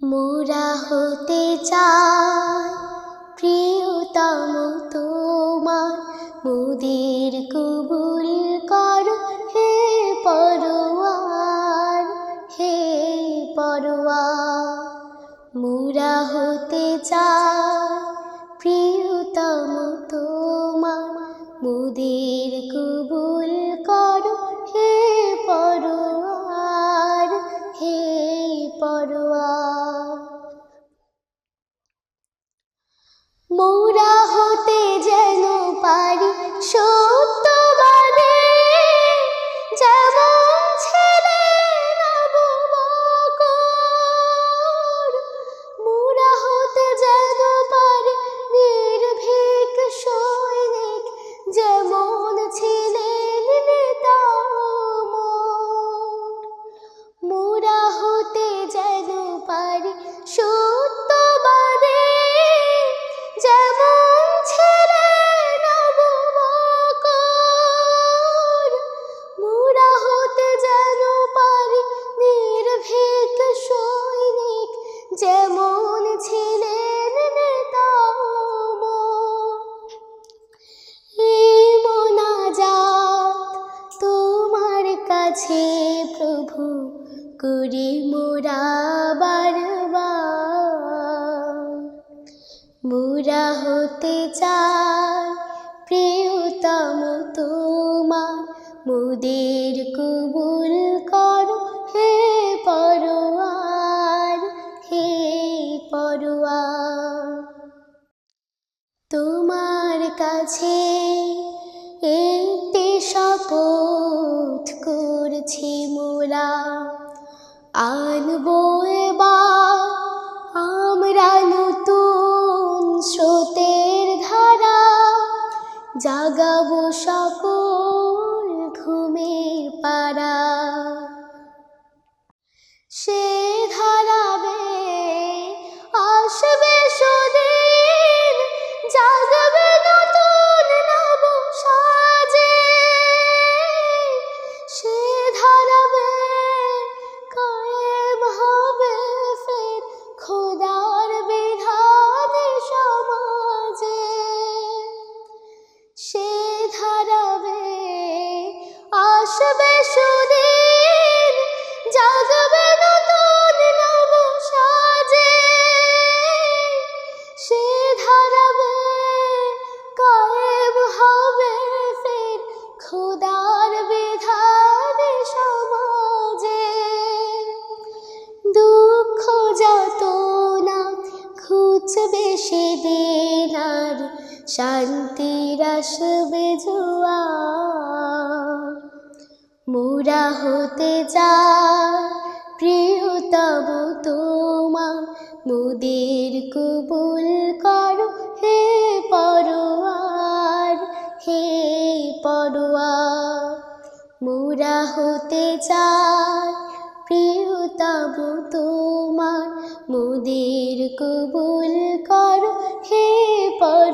মোরা হতে চাই, প্রিয়তম তোমার মোদের কবুল কর, হে পরোয়ার হে পরোয়ার। মোরা হতে চাই, প্রিয়তম তোমার মোদের কবুল মোরা হতে যেন পারি যেমন ছিলেন তোমার কাছে প্রভু, করি মোরা বারবার। মোরা হতে চাই প্রিয়তম তোমার, মোদের কবুল পরোয়ার তোমার কাছে একটি শপথ করছি মোরা। আনব এবার আমরা নতুন স্রোতের ধারা। জাগাবো সকল ঘুমের পাড়া। সে আসবে সুদিন, জাগবে সাজে। সে ধারাবে কায়েম হবে ফের খোদার বিধানে সমাজে। দুঃখ যত না খুঁজবে সেদিন আর শান্তির আসবে মোরা হতে চাই প্রিয়তম তোমার মোদের কবুল করো। হে পরোয়ার হে পরোয়ার, মোরা হতে চাই প্রিয়তম তোমার মোদের কবুল করো। হে পরোয়ার